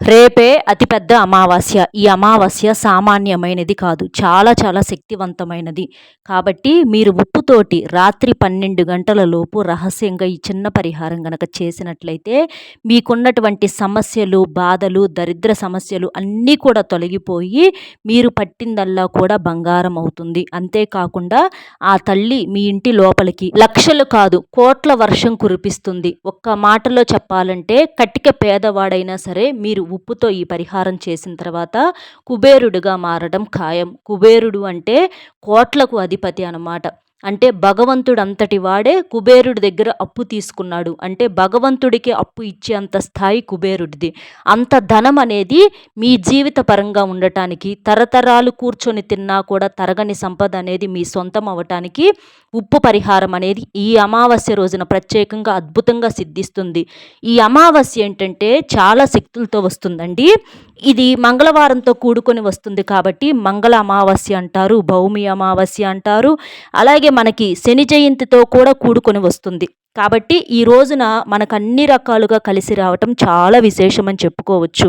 రేపే అతిపెద్ద అమావాస్య. ఈ అమావాస్య సామాన్యమైనది కాదు. చాలా చాలా శక్తివంతమైనది. కాబట్టి మీరు ఉప్పుతోటి రాత్రి పన్నెండు గంటల లోపు రహస్యంగా ఈ చిన్న పరిహారం గనక చేసినట్లయితే మీకున్నటువంటి సమస్యలు బాధలు దరిద్ర సమస్యలు అన్నీ కూడా తొలగిపోయి మీరు పట్టిందల్లా కూడా బంగారం అవుతుంది. అంతేకాకుండా ఆ తల్లి మీ ఇంటి లోపలికి లక్షలు కాదు కోట్ల వర్షం కురిపిస్తుంది. ఒక్క మాటలో చెప్పాలంటే కటిక పేదవాడైనా సరే మీరు ఉప్పుతో ఈ పరిహారం చేసిన తర్వాత కుబేరుడుగా మారడం ఖాయం. కుబేరుడు అంటే కోట్లకు అధిపతి అన్నమాట. అంటే భగవంతుడు అంతటి వాడే కుబేరుడి దగ్గర అప్పు తీసుకున్నాడు. అంటే భగవంతుడికి అప్పు ఇచ్చేంత స్థాయి కుబేరుడిది. అంత ధనం అనేది మీ జీవిత పరంగా ఉండటానికి తరతరాలు కూర్చొని తిన్నా కూడా తరగని సంపద అనేది మీ సొంతం అవ్వటానికి ఉప్పు పరిహారం అనేది ఈ అమావాస్య రోజున ప్రత్యేకంగా అద్భుతంగా సిద్ధిస్తుంది. ఈ అమావాస్య ఏంటంటే చాలా శక్తులతో వస్తుందండి. ఇది మంగళవారంతో కూడుకొని వస్తుంది కాబట్టి మంగళ అమావాస్య అంటారు భౌమి అమావాస్య అంటారు. అలాగే మనకి శని జయంతితో కూడా కూడుకొని వస్తుంది. కాబట్టి ఈ రోజున మనకు అన్ని రకాలుగా కలిసి రావటం చాలా విశేషమని చెప్పుకోవచ్చు.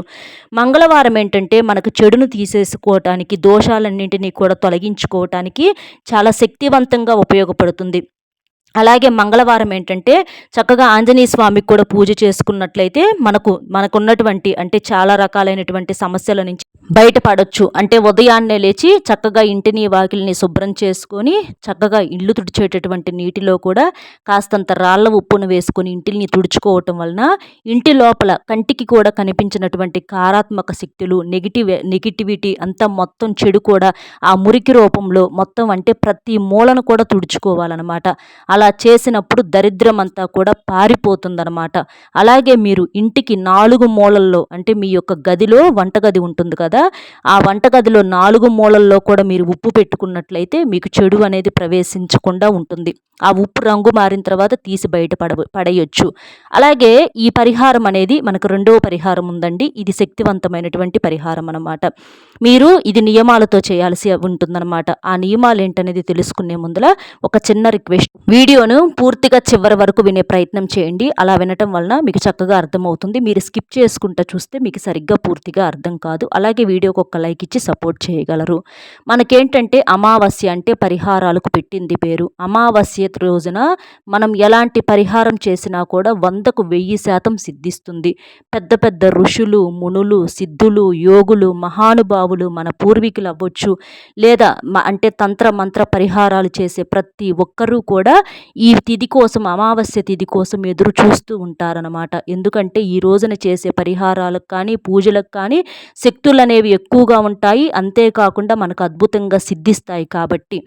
మంగళవారం ఏంటంటే మనకు చెడును తీసేసుకోవటానికి దోషాలన్నింటినీ కూడా తొలగించుకోవటానికి చాలా శక్తివంతంగా ఉపయోగపడుతుంది. అలాగే మంగళవారం ఏంటంటే చక్కగా ఆంజనేయ స్వామికి కూడా పూజ చేసుకున్నట్లయితే మనకు మనకున్నటువంటి అంటే చాలా రకాలైనటువంటి సమస్యల నుంచి బయటపడవచ్చు అంటే ఉదయాన్నే లేచి చక్కగా ఇంటిని వాకిల్ని శుభ్రం చేసుకొని చక్కగా ఇల్లు తుడిచేటటువంటి నీటిలో కూడా కాస్తంత రాళ్ళ ఉప్పును వేసుకొని ఇంటిని తుడుచుకోవటం వలన ఇంటి లోపల కంటికి కూడా కనిపించినటువంటి కారాత్మక శక్తులు నెగిటివ్ నెగిటివిటీ అంతా మొత్తం చెడు కూడా ఆ మురికి రూపంలో మొత్తం అంటే ప్రతి మూలను కూడా తుడుచుకోవాలన్నమాట. అలా చేసినప్పుడు దరిద్రం అంతా కూడా పారిపోతుందన్నమాట. అలాగే మీరు ఇంటికి నాలుగు మూలల్లో అంటే మీ యొక్క గదిలో వంటగది ఉంటుంది కదా ఆ వంటగదిలో నాలుగు మూలల్లో కూడా మీరు ఉప్పు పెట్టుకున్నట్లయితే మీకు చెడు అనేది ప్రవేశించకుండా ఉంటుంది. ఆ ఉప్పు రంగు మారిన తర్వాత తీసి బయట పడ పడేయొచ్చు. అలాగే ఈ పరిహారం అనేది మనకు రెండవ పరిహారం ఉందండి. ఇది శక్తివంతమైనటువంటి పరిహారం అనమాట మీరు ఇది నియమాలతో చేయాల్సి ఉంటుందన్నమాట. ఆ నియమాలు ఏంటనేది తెలుసుకునే ముందర ఒక చిన్న రిక్వెస్ట్. వీడియోను పూర్తిగా చివరి వరకు వినే ప్రయత్నం చేయండి. అలా వినటం వలన మీకు చక్కగా అర్థమవుతుంది. మీరు స్కిప్ చేసుకుంటూ చూస్తే మీకు సరిగ్గా పూర్తిగా అర్థం కాదు. అలాగే వీడియోకి ఒక లైక్ ఇచ్చి సపోర్ట్ చేయగలరు. మనకేంటంటే అమావాస్య అంటే పరిహారాలకు పెట్టింది పేరు. అమావాస్య రోజున మనం ఎలాంటి పరిహారం చేసినా కూడా వందకు వెయ్యి శాతం సిద్ధిస్తుంది. పెద్ద పెద్ద ఋషులు మునులు సిద్ధులు యోగులు మహానుభావులు మన పూర్వీకులు అవ్వచ్చు. లేదా అంటే తంత్ర మంత్ర పరిహారాలు చేసే ప్రతి ఒక్కరూ కూడా ఈ తిథి కోసం అమావాస్య తిథి కోసం ఎదురు చూస్తూ ఉంటారనమాట ఎందుకంటే ఈ రోజున చేసే పరిహారాలకు కానీ పూజలకు కానీ శక్తులు అనేవి ఎక్కువగా ఉంటాయి. అంతేకాకుండా మనకు అద్భుతంగా సిద్ధిస్తాయి కాబట్టి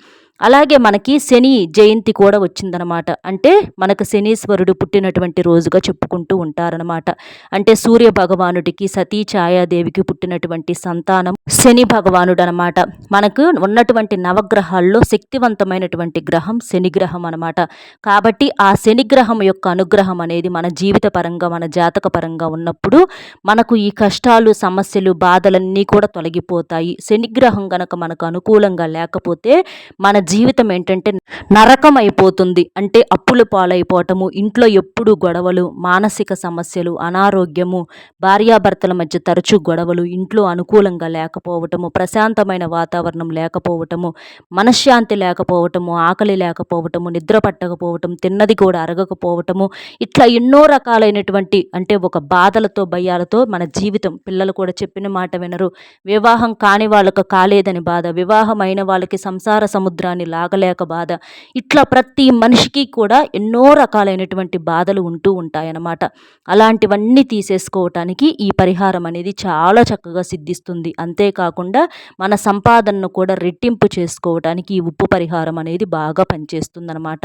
అలాగే మనకి శని జయంతి కూడా వచ్చిందనమాట అంటే మనకు శనీశ్వరుడు పుట్టినటువంటి రోజుగా చెప్పుకుంటూ ఉంటారనమాట అంటే సూర్య భగవానుడికి సతీ ఛాయాదేవికి పుట్టినటువంటి సంతానం శని భగవానుడు అనమాట మనకు ఉన్నటువంటి నవగ్రహాల్లో శక్తివంతమైనటువంటి గ్రహం శని గ్రహం అనమాట కాబట్టి ఆ శని గ్రహం యొక్క అనుగ్రహం అనేది మన జీవిత పరంగా మన జాతక పరంగా ఉన్నప్పుడు మనకు ఈ కష్టాలు సమస్యలు బాధలన్నీ కూడా తొలగిపోతాయి. శనిగ్రహం గనక మనకు అనుకూలంగా లేకపోతే మన జీవితం ఏంటంటే నరకం అయిపోతుంది అంటే అప్పులు పాలైపోవటము ఇంట్లో ఎప్పుడు గొడవలు మానసిక సమస్యలు అనారోగ్యము భార్యాభర్తల మధ్య తరచూ గొడవలు ఇంట్లో అనుకూలంగా లేకపోవటము ప్రశాంతమైన వాతావరణం లేకపోవటము మనశ్శాంతి లేకపోవటము ఆకలి లేకపోవటము నిద్ర పట్టకపోవటం తిన్నది కూడా అరగకపోవటము ఇట్లా ఎన్నో రకాలైనటువంటి అంటే ఒక బాధలతో భయాలతో మన జీవితం. పిల్లలు కూడా చెప్పిన మాట వినరు. వివాహం కాని వాళ్ళకు కాలేదని బాధ వివాహం అయిన వాళ్ళకి సంసార సముద్రాన్ని దాన్ని లాగలేక బాధ. ఇట్లా ప్రతి మనిషికి కూడా ఎన్నో రకాలైనటువంటి బాధలు ఉంటూ ఉంటాయన్నమాట. అలాంటివన్నీ తీసేసుకోవటానికి ఈ పరిహారం అనేది చాలా చక్కగా సిద్ధిస్తుంది. అంతేకాకుండా మన సంపాదనను కూడా రెట్టింపు చేసుకోవటానికి ఈ ఉప్పు పరిహారం అనేది బాగా పనిచేస్తుందన్నమాట.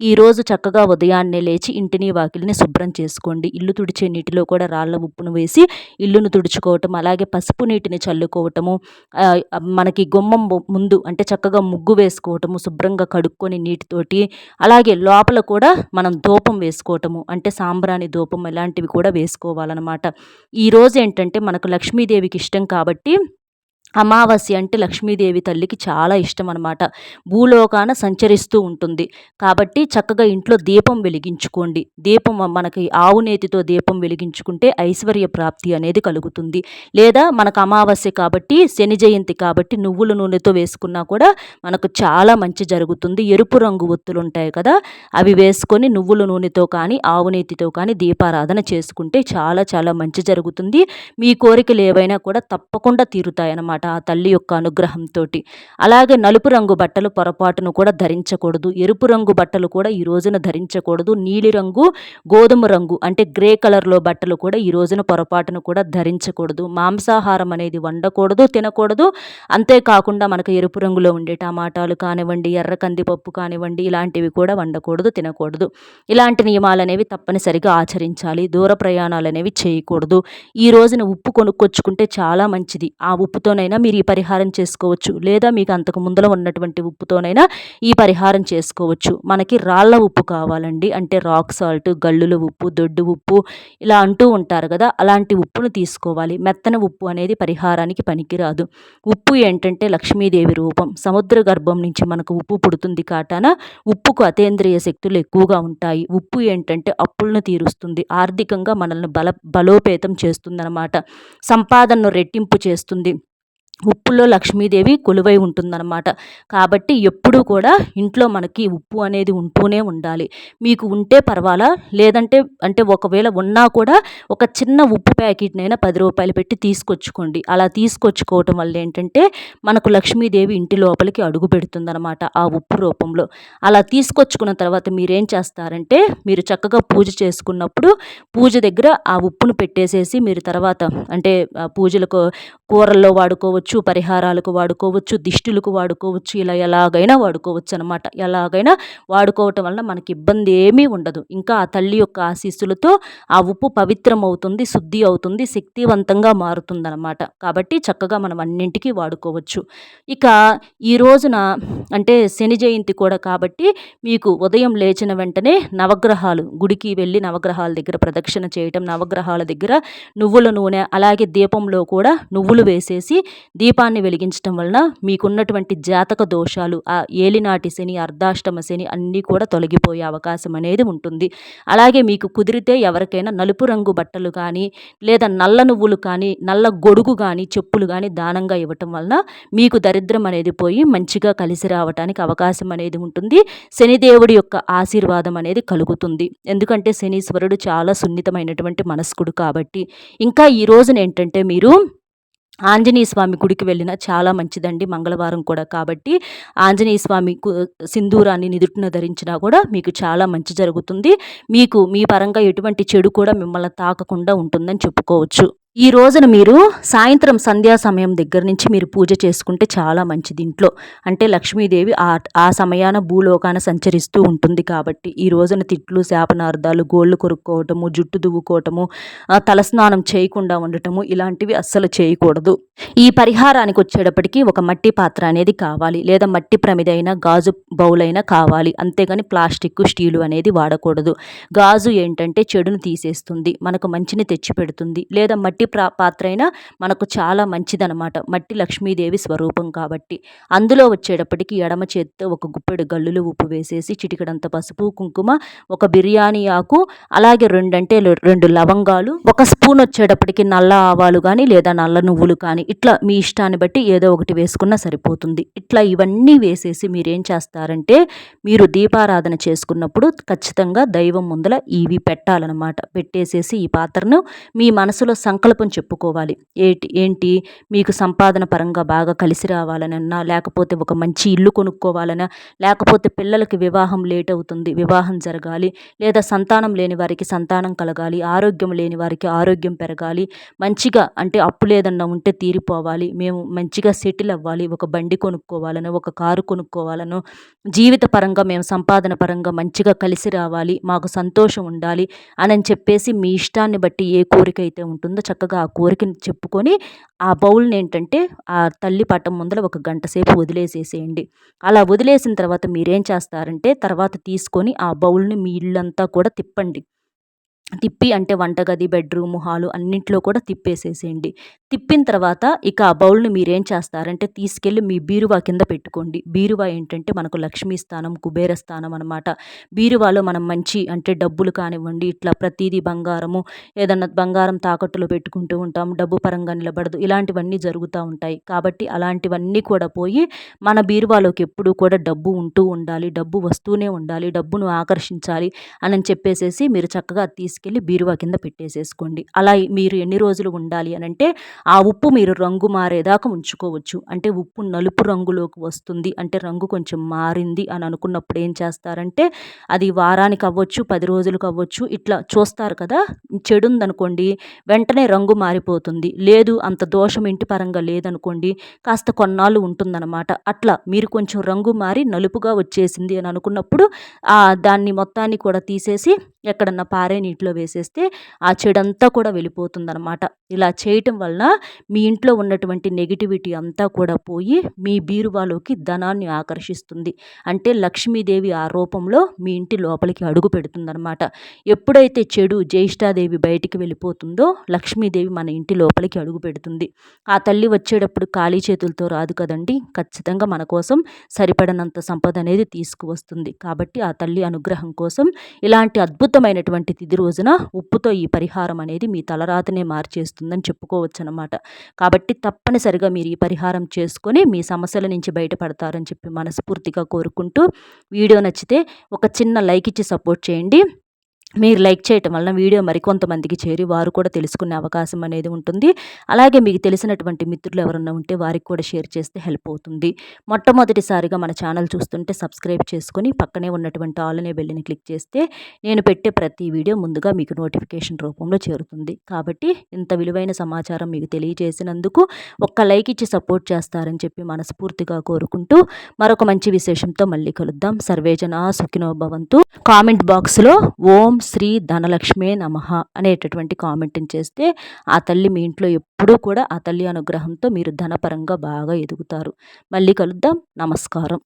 ఈరోజు చక్కగా ఉదయాన్నే లేచి ఇంటిని వాకిలిని శుభ్రం చేసుకోండి. ఇల్లు తుడిచే నీటిలో కూడా రాళ్ళ ఉప్పును వేసి ఇల్లును తుడుచుకోవటం అలాగే పసుపు నీటిని చల్లుకోవటము మనకి గుమ్మం ముందు అంటే చక్కగా ముగ్గు వేసుకోవటం వేసుకోవటము శుభ్రంగా కడుక్కొని నీటితోటి అలాగే లోపల కూడా మనం ధూపం వేసుకోవటము అంటే సాంబ్రాణి ధూపం ఇలాంటివి కూడా వేసుకోవాలన్నమాట. ఈరోజు ఏంటంటే మనకు లక్ష్మీదేవికి ఇష్టం కాబట్టి అమావాస్య అంటే లక్ష్మీదేవి తల్లికి చాలా ఇష్టం అనమాట భూలోకాన సంచరిస్తూ ఉంటుంది. కాబట్టి చక్కగా ఇంట్లో దీపం వెలిగించుకోండి. దీపం మనకి ఆవు నేతితో దీపం వెలిగించుకుంటే ఐశ్వర్య ప్రాప్తి అనేది కలుగుతుంది. లేదా మనకు అమావాస్య కాబట్టి శని జయంతి కాబట్టి నువ్వుల నూనెతో వేసుకున్నా కూడా మనకు చాలా మంచి జరుగుతుంది. ఎరుపు రంగు ఒత్తులు ఉంటాయి కదా అవి వేసుకొని నువ్వుల నూనెతో కానీ ఆవు నేతితో కానీ దీపారాధన చేసుకుంటే చాలా చాలా మంచి జరుగుతుంది. మీ కోరికలు ఏవైనా కూడా తప్పకుండా తీరుతాయన్నమాట. ఆ తల్లి యొక్క అనుగ్రహంతో అలాగే నలుపు రంగు బట్టలు పొరపాటును కూడా ధరించకూడదు. ఎరుపు రంగు బట్టలు కూడా ఈ రోజున ధరించకూడదు. నీలి రంగు గోధుమ రంగు అంటే గ్రే కలర్లో బట్టలు కూడా ఈ రోజున పొరపాటును కూడా ధరించకూడదు. మాంసాహారం అనేది వండకూడదు తినకూడదు. అంతేకాకుండా మనకు ఎరుపు రంగులో ఉండే టమాటాలు కానివ్వండి ఎర్ర కందిపప్పు కానివ్వండి ఇలాంటివి కూడా వండకూడదు తినకూడదు. ఇలాంటి నియమాలు అనేవి తప్పనిసరిగా ఆచరించాలి. దూర ప్రయాణాలు అనేవి చేయకూడదు. ఈ రోజున ఉప్పు కొనుక్కొచ్చుకుంటే చాలా మంచిది. ఆ ఉప్పుతోనైనా మీరు ఈ పరిహారం చేసుకోవచ్చు. లేదా మీకు అంతకు ముందర ఉన్నటువంటి ఉప్పుతోనైనా ఈ పరిహారం చేసుకోవచ్చు. మనకి రాళ్ళ ఉప్పు కావాలండి. అంటే రాక్ సాల్ట్ గల్లుల ఉప్పు దొడ్డు ఉప్పు ఇలా అంటూ ఉంటారు కదా. అలాంటి ఉప్పును తీసుకోవాలి. మెత్తన ఉప్పు అనేది పరిహారానికి పనికిరాదు. ఉప్పు ఏంటంటే లక్ష్మీదేవి రూపం. సముద్ర గర్భం నుంచి మనకు ఉప్పు పుడుతుంది కాటాన ఉప్పుకు అతేంద్రియ శక్తులు ఎక్కువగా ఉంటాయి. ఉప్పు ఏంటంటే అప్పులను తీరుస్తుంది. ఆర్థికంగా మనల్ని బల బలోపేతం చేస్తుందన్నమాట. సంపాదనను రెట్టింపు చేస్తుంది. ఉప్పులో లక్ష్మీదేవి కొలువై ఉంటుందన్నమాట. కాబట్టి ఎప్పుడూ కూడా ఇంట్లో మనకి ఉప్పు అనేది ఉంటూనే ఉండాలి. మీకు ఉంటే పర్వాలా? లేదంటే అంటే ఒకవేళ ఉన్నా కూడా ఒక చిన్న ఉప్పు ప్యాకెట్నైనా పది రూపాయలు పెట్టి తీసుకొచ్చుకోండి. అలా తీసుకొచ్చుకోవటం వల్ల ఏంటంటే మనకు లక్ష్మీదేవి ఇంటి లోపలికి అడుగు పెడుతుందన్నమాట ఆ ఉప్పు రూపంలో. అలా తీసుకొచ్చుకున్న తర్వాత మీరేం చేస్తారంటే మీరు చక్కగా పూజ చేసుకున్నప్పుడు పూజ దగ్గర ఆ ఉప్పును పెట్టేసేసి మీరు తర్వాత అంటే పూజలకు కూరల్లో వాడుకోవచ్చు వాడుకోవచ్చు పరిహారాలకు వాడుకోవచ్చు దిష్టులకు వాడుకోవచ్చు ఇలా ఎలాగైనా వాడుకోవచ్చు అనమాట ఎలాగైనా వాడుకోవటం వలన మనకి ఇబ్బంది ఏమీ ఉండదు. ఇంకా ఆ తల్లి యొక్క ఆశీస్సులతో ఆ ఉప్పు పవిత్రం అవుతుంది శుద్ధి అవుతుంది శక్తివంతంగా మారుతుందన్నమాట. కాబట్టి చక్కగా మనం అన్నింటికీ వాడుకోవచ్చు. ఇక ఈ రోజున అంటే శని జయంతి కూడా కాబట్టి మీకు ఉదయం లేచిన వెంటనే నవగ్రహాలు గుడికి వెళ్ళి నవగ్రహాల దగ్గర ప్రదక్షిణ చేయటం నవగ్రహాల దగ్గర నువ్వుల నూనె అలాగే దీపంలో కూడా నువ్వులు వేసేసి దీపాన్ని వెలిగించడం వలన మీకున్నటువంటి జాతక దోషాలు ఆ ఏలినాటి శని అర్ధాష్టమ శని అన్నీ కూడా తొలగిపోయే అవకాశం అనేది ఉంటుంది. అలాగే మీకు కుదిరితే ఎవరికైనా నలుపు రంగు బట్టలు కానీ లేదా నల్ల నువ్వులు కానీ నల్ల గొడుగు కానీ చెప్పులు కానీ దానంగా ఇవ్వటం వలన మీకు దరిద్రం అనేది పోయి మంచిగా కలిసి రావటానికి అవకాశం అనేది ఉంటుంది. శనిదేవుడి యొక్క ఆశీర్వాదం అనేది కలుగుతుంది. ఎందుకంటే శనీశ్వరుడు చాలా సున్నితమైనటువంటి మనస్కుడు కాబట్టి. ఇంకా ఈ రోజున ఏంటంటే మీరు ఆంజనేయ స్వామి గుడికి వెళ్ళిన చాలా మంచిదండి మంగళవారం కూడా. కాబట్టి ఆంజనేయ స్వామి సింధూరాన్ని నిదుటిన ధరించినా కూడా మీకు చాలా మంచి జరుగుతుంది. మీకు మీ పరంగా ఎటువంటి చెడు కూడా మిమ్మల్ని తాకకుండా ఉంటుందని చెప్పుకోవచ్చు. ఈ రోజున మీరు సాయంత్రం సంధ్యా సమయం దగ్గర నుంచి మీరు పూజ చేసుకుంటే చాలా మంచిది ఇంట్లో. అంటే లక్ష్మీదేవి ఆ ఆ సమయాన భూలోకాన సంచరిస్తూ ఉంటుంది కాబట్టి ఈ రోజున తిట్లు శాపనార్థాలు గోళ్ళు కొరుక్కోవటము జుట్టు దువ్వుకోవటము తలస్నానం చేయకుండా ఉండటము ఇలాంటివి అస్సలు చేయకూడదు. ఈ పరిహారానికి వచ్చేటప్పటికి ఒక మట్టి పాత్ర అనేది కావాలి. లేదా మట్టి ప్రమిదైనా గాజు బౌల్ అయినా కావాలి. అంతేగాని ప్లాస్టిక్ స్టీలు అనేది వాడకూడదు. గాజు ఏంటంటే చెడును తీసేస్తుంది మనకు మంచిని తెచ్చిపెడుతుంది. లేదా మట్టి మట్టి ప్రా పాత్ర అయినా మనకు చాలా మంచిదనమాట. మట్టి లక్ష్మీదేవి స్వరూపం కాబట్టి. అందులో వచ్చేటప్పటికి ఎడమ చేత్తో ఒక గుప్పెడు గల్లులు ఉప్పు వేసేసి చిటికడంత పసుపు కుంకుమ ఒక బిర్యానీ ఆకు అలాగే రెండంటే రెండు లవంగాలు ఒక స్పూన్ వచ్చేటప్పటికి నల్ల ఆవాలు కానీ లేదా నల్ల నువ్వులు కానీ ఇట్లా మీ ఇష్టాన్ని బట్టి ఏదో ఒకటి వేసుకున్నా సరిపోతుంది. ఇట్లా ఇవన్నీ వేసేసి మీరేం చేస్తారంటే మీరు దీపారాధన చేసుకున్నప్పుడు ఖచ్చితంగా దైవం ముందల ఇవి పెట్టాలన్నమాట పెట్టేసేసి ఈ పాత్రను మీ మనసులో సంకల్ప సంకల్పం చెప్పుకోవాలి ఏంటి ఏంటి మీకు సంపాదన పరంగా బాగా కలిసి రావాలనన్నా లేకపోతే ఒక మంచి ఇల్లు కొనుక్కోవాలన్నా లేకపోతే పిల్లలకి వివాహం లేట్ అవుతుంది వివాహం జరగాలి లేదా సంతానం లేని వారికి సంతానం కలగాలి ఆరోగ్యం లేని వారికి ఆరోగ్యం పెరగాలి మంచిగా అంటే అప్పు లేదన్నా ఉంటే తీరిపోవాలి మేము మంచిగా సెటిల్ అవ్వాలి ఒక బండి కొనుక్కోవాలను ఒక కారు కొనుక్కోవాలను జీవిత పరంగా మేము సంపాదన పరంగా మంచిగా కలిసి రావాలి మాకు సంతోషం ఉండాలి అని చెప్పేసి మీ ఇష్టాన్ని బట్టి ఏ కోరిక అయితే ఉంటుందో చక్క చక్కగా ఆ కోరికని చెప్పుకొని ఆ బౌల్ని ఏంటంటే ఆ తల్లి పట్టం ముందర ఒక గంట సేపు వదిలేసేసేయండి. అలా వదిలేసిన తర్వాత మీరేం చేస్తారంటే తర్వాత తీసుకొని ఆ బౌల్ని మీ ఇల్లంతా కూడా తిప్పండి. తిప్పి అంటే వంటగది బెడ్రూమ్ హాలు అన్నింటిలో కూడా తిప్పేసేసేయండి. తిప్పిన తర్వాత ఇక ఆ బౌల్ని మీరేం చేస్తారంటే తీసుకెళ్ళి మీ బీరువా కింద పెట్టుకోండి. బీరువా ఏంటంటే మనకు లక్ష్మీ స్థానం కుబేర స్థానం అనమాట బీరువాలో మనం మంచి అంటే డబ్బులు కానివ్వండి ఇట్లా ప్రతిదీ బంగారము ఏదన్నా బంగారం తాకట్టులో పెట్టుకుంటూ ఉంటాం డబ్బు పరంగా నిలబడదు ఇలాంటివన్నీ జరుగుతూ ఉంటాయి. కాబట్టి అలాంటివన్నీ కూడా పోయి మన బీరువాలోకి ఎప్పుడూ కూడా డబ్బు ఉంటూ ఉండాలి డబ్బు వస్తూనే ఉండాలి డబ్బును ఆకర్షించాలి అని చెప్పేసేసి మీరు చక్కగా తీసుకెళ్ళి బీరువా కింద పెట్టేసేసుకోండి. అలా మీరు ఎన్ని రోజులు ఉండాలి అని అంటే ఆ ఉప్పు మీరు రంగు మారేదాకా ఉంచుకోవచ్చు. అంటే ఉప్పు నలుపు రంగులోకి వస్తుంది. అంటే రంగు కొంచెం మారింది అని అనుకున్నప్పుడు ఏం చేస్తారంటే అది వారానికి అవ్వచ్చు పది రోజులకు అవ్వచ్చు ఇట్లా చూస్తారు కదా చెడు ఉందనుకోండి వెంటనే రంగు మారిపోతుంది. లేదు అంత దోషం ఇంటి పరంగా లేదనుకోండి కాస్త కొన్నాళ్ళు ఉంటుందన్నమాట. అట్లా మీరు కొంచెం రంగు మారి నలుపుగా వచ్చేసింది అని అనుకున్నప్పుడు దాన్ని మొత్తాన్ని కూడా తీసేసి ఎక్కడన్నా పారే నీటిలో వేసేస్తే ఆ చెడంతా కూడా వెళ్ళిపోతుందనమాట ఇలా చేయటం వలన మీ ఇంట్లో ఉన్నటువంటి నెగిటివిటీ అంతా కూడా పోయి మీ బీరువాలోకి ధనాన్ని ఆకర్షిస్తుంది. అంటే లక్ష్మీదేవి ఆ రూపంలో మీ ఇంటి లోపలికి అడుగు పెడుతుందనమాట ఎప్పుడైతే చెడు జ్యేష్ఠాదేవి బయటికి వెళ్ళిపోతుందో లక్ష్మీదేవి మన ఇంటి లోపలికి అడుగు పెడుతుంది. ఆ తల్లి వచ్చేటప్పుడు ఖాళీ చేతులతో రాదు కదండి. ఖచ్చితంగా మన కోసం సరిపడనంత సంపద అనేది తీసుకువస్తుంది. కాబట్టి ఆ తల్లి అనుగ్రహం కోసం ఇలాంటి అద్భుత అద్భుతమైనటువంటి తిది రోజున ఉప్పుతో ఈ పరిహారం అనేది మీ తలరాతనే మార్చేస్తుందని చెప్పుకోవచ్చు అనమాట కాబట్టి తప్పనిసరిగా మీరు ఈ పరిహారం చేసుకొని మీ సమస్యల నుంచి బయటపడతారని చెప్పి మనస్ఫూర్తిగా కోరుకుంటూ వీడియో నచ్చితే ఒక చిన్న లైక్ ఇచ్చి సపోర్ట్ చేయండి. మీరు లైక్ చేయటం వలన వీడియో మరికొంతమందికి చేరి వారు కూడా తెలుసుకునే అవకాశం అనేది ఉంటుంది. అలాగే మీకు తెలిసినటువంటి మిత్రులు ఎవరన్నా ఉంటే వారికి కూడా షేర్ చేస్తే హెల్ప్ అవుతుంది. మొట్టమొదటిసారిగా మన ఛానల్ చూస్తుంటే సబ్స్క్రైబ్ చేసుకుని పక్కనే ఉన్నటువంటి ఆల్నే బెల్లిని క్లిక్ చేస్తే నేను పెట్టే ప్రతి వీడియో ముందుగా మీకు నోటిఫికేషన్ రూపంలో చేరుతుంది. కాబట్టి ఇంత విలువైన సమాచారం మీకు తెలియజేసినందుకు ఒక్క లైక్ ఇచ్చి సపోర్ట్ చేస్తారని చెప్పి మనస్ఫూర్తిగా కోరుకుంటూ మరొక మంచి విశేషంతో మళ్ళీ కలుద్దాం. సర్వేజన సుఖినో భవంతు. కామెంట్ బాక్స్లో ఓం శ్రీ ధనలక్ష్మే నమ అనేటటువంటి కామెంట్ని చేస్తే ఆ తల్లి మీ ఇంట్లో ఎప్పుడూ కూడా ఆ తల్లి అనుగ్రహంతో మీరు ధనపరంగా బాగా ఎదుగుతారు. మళ్ళీ కలుద్దాం. నమస్కారం.